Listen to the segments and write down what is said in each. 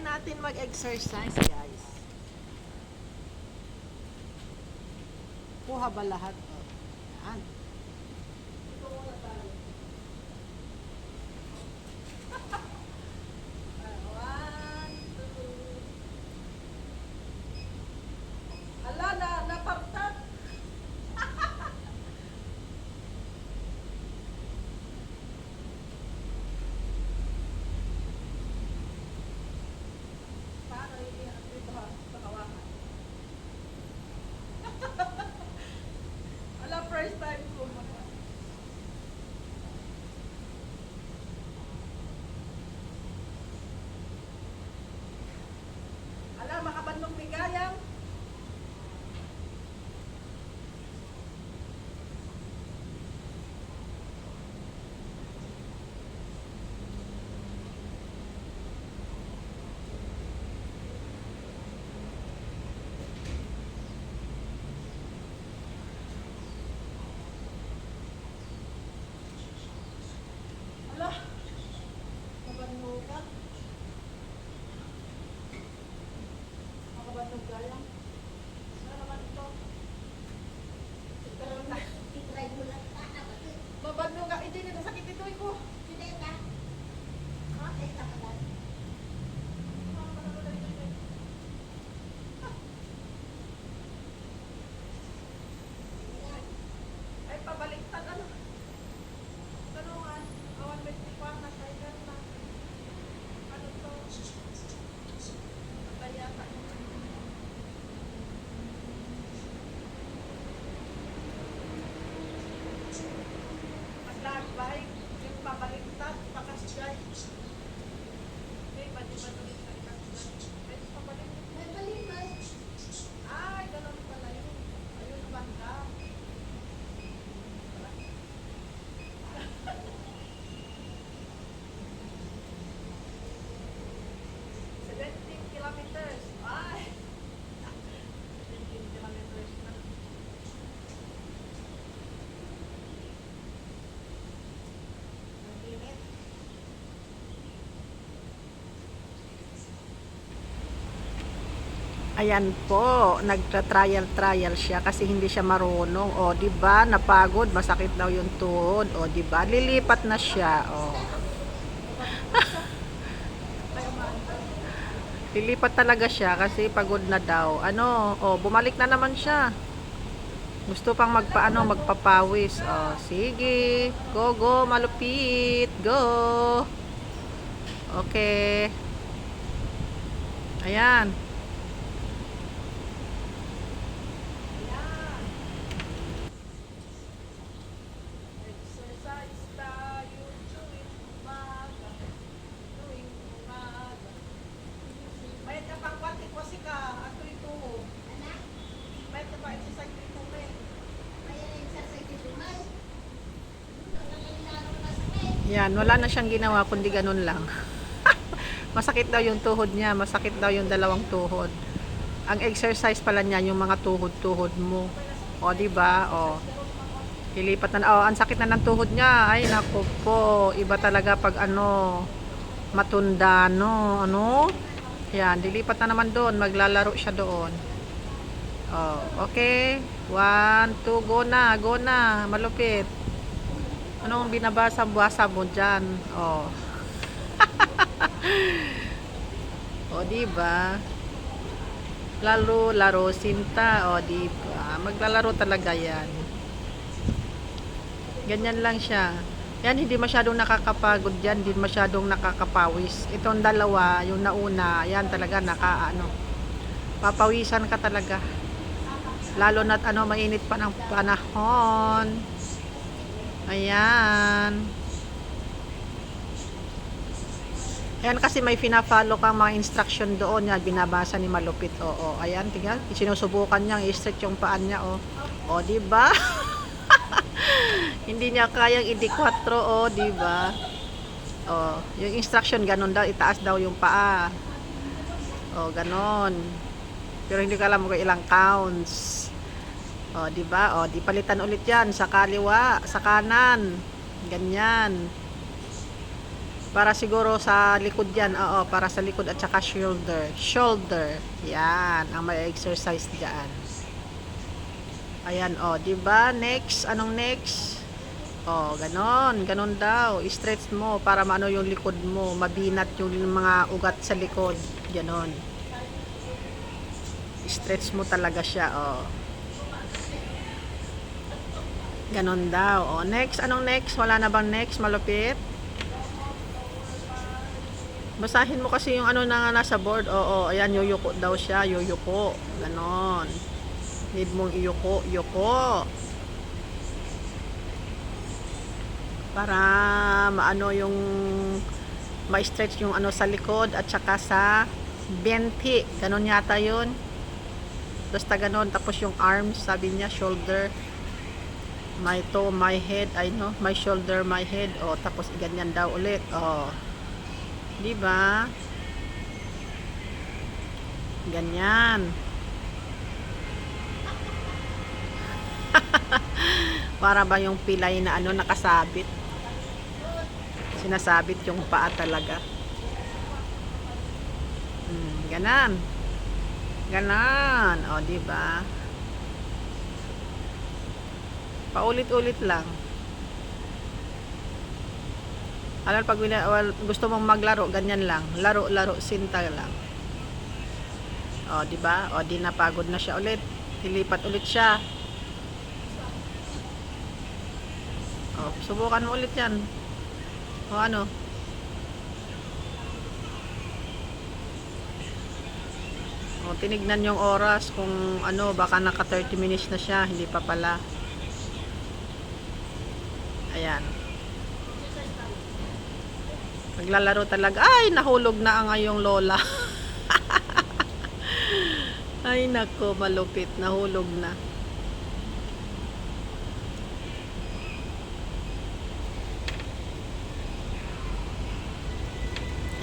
natin mag-exercise, guys. Kuha ba lahat? Ayan po, nagtra-trial-trial siya kasi hindi siya marunong. O, di ba? Napagod, masakit daw yung tuhod. O, di ba? Lilipat na siya. O. Lilipat talaga siya kasi pagod na daw. Ano, oh, bumalik na naman siya. Gusto pang magpaano, magpapawis. Oh, sige. Go, go, malupit. Go. Okay. Ayan. Exercise tayo tuwing umaga. Tuwing umaga. May ka pang kwati ko si ka, ato ito. May ka pa exercise ito may. Yan, wala na siyang ginawa kundi ganun lang. masakit daw yung tuhod niya, masakit daw yung dalawang tuhod. Ang exercise pala niya yung mga tuhod-tuhod mo. O, di ba? O. Ilipat na, oh, ang sakit na ng tuhod niya. Ay, nako po. Iba talaga pag ano, matunda, no? Ano? Yan, dilipat na naman doon. Maglalaro siya doon. Oh, okay. One, two, go na, go na. Malupit. Anong binabasa-basa mo dyan? Oh. o, di ba? Lalo, laro, sinta. O, ba? Maglalaro talaga yan. Ganyan lang siya. Yan, hindi masyadong nakakapagod yan. Hindi masyadong nakakapawis. Itong dalawa, yung nauna, yan talaga naka, ano, papawisan ka talaga. Lalo na't ano, mainit pa ng panahon. Ayan. Ayan kasi may fina-follow kang mga instruction doon yan, binabasa ni Malupit. Oo, ayan, tingnan, sinusubukan niya i-stretch yung paan niya, oh. O, di ba? Hindi niya kayang i-4, oh, di ba? Oh, yung instruction ganun daw, itaas daw yung paa. Oh, ganon. Pero hindi ko alam kung ilang counts. Oh, di ba? Oh, di palitan ulit 'yan sa kaliwa, sa kanan. Ganyan. Para siguro sa likod yan. Oo, para sa likod at saka shoulder. Shoulder. Yan, ang may exercise dyan. Ayan, oh, 'di ba? Next, anong next? Oh, ganon, ganon daw. I-stretch mo para maano yung likod mo, mabinat yung mga ugat sa likod. Ganon. I-stretch mo talaga siya, oh. Ganon daw. Oh, next, anong next? Wala na bang next? Malupit? Basahin mo kasi yung ano na nga nasa board. Oo, ayan, yuyuko daw siya. Yuyuko. Ganon. Need mong iyuko. Yuko. Para maano yung ma-stretch yung ano sa likod at saka sa benti. Ganon yata yun. Basta ganon. Tapos yung arms, sabi niya, shoulder. My toe, my head, I know, my shoulder, my head. O, tapos ganyan daw ulit. O. Di ba? Ganyan. Para ba yung pilay na ano nakasabit? Sinasabit yung paa talaga. Hmm, ganan. Ganan. O, di ba? Paulit-ulit lang. Alam pag gusto mong maglaro, ganyan lang. Laro, laro, sinta lang. O, di ba? O, di napagod na siya ulit. Lilipat ulit siya. O, subukan mo ulit yan. O, ano? O, tinignan yung oras kung ano, baka naka 30 minutes na siya. Hindi pa pala. Ayan. Naglalaro talaga. Ay, nahulog na ang ngayong lola. Ay, nako, malupit. Nahulog na.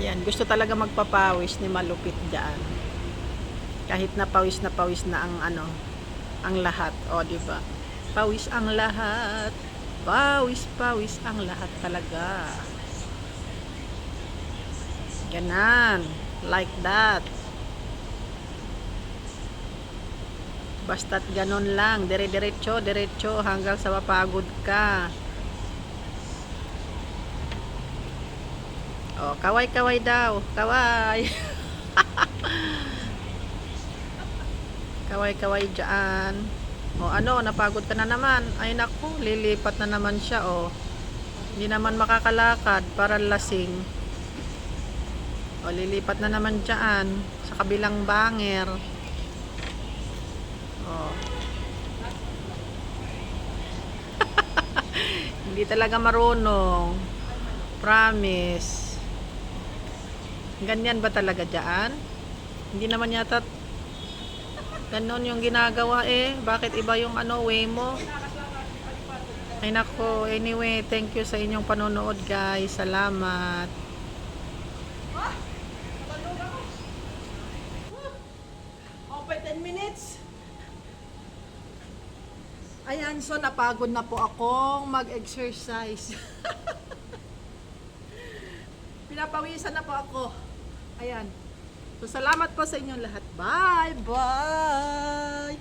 Ayan, gusto talaga magpapawis ni malupit dyan. Kahit na pawis na pawis na ang ano, ang lahat. O, di ba? Pawis ang lahat. Pawis, pawis ang lahat talaga. Ganan. Like that. Basta't ganon lang. Dire-diretso, diretso hanggang sa mapagod ka. Oh, kaway-kaway daw. Kaway. kaway-kaway dyan. Ano, napagod ka na naman. Ay naku, lilipat na naman siya. O, hindi naman makakalakad para lasing. O, lilipat na naman dyan. Sa kabilang banger. O. hindi talaga marunong. Promise. Ganyan ba talaga dyan? Hindi naman yata ganon yung ginagawa eh. Bakit iba yung ano, way mo? Ay nako, anyway, thank you sa inyong panonood guys. Salamat. Okay, 10 minutes. Ayan, so napagod na po akong mag-exercise. Pinapawisan na po ako. Ayan. So, salamat po sa inyong lahat. Bye! Bye!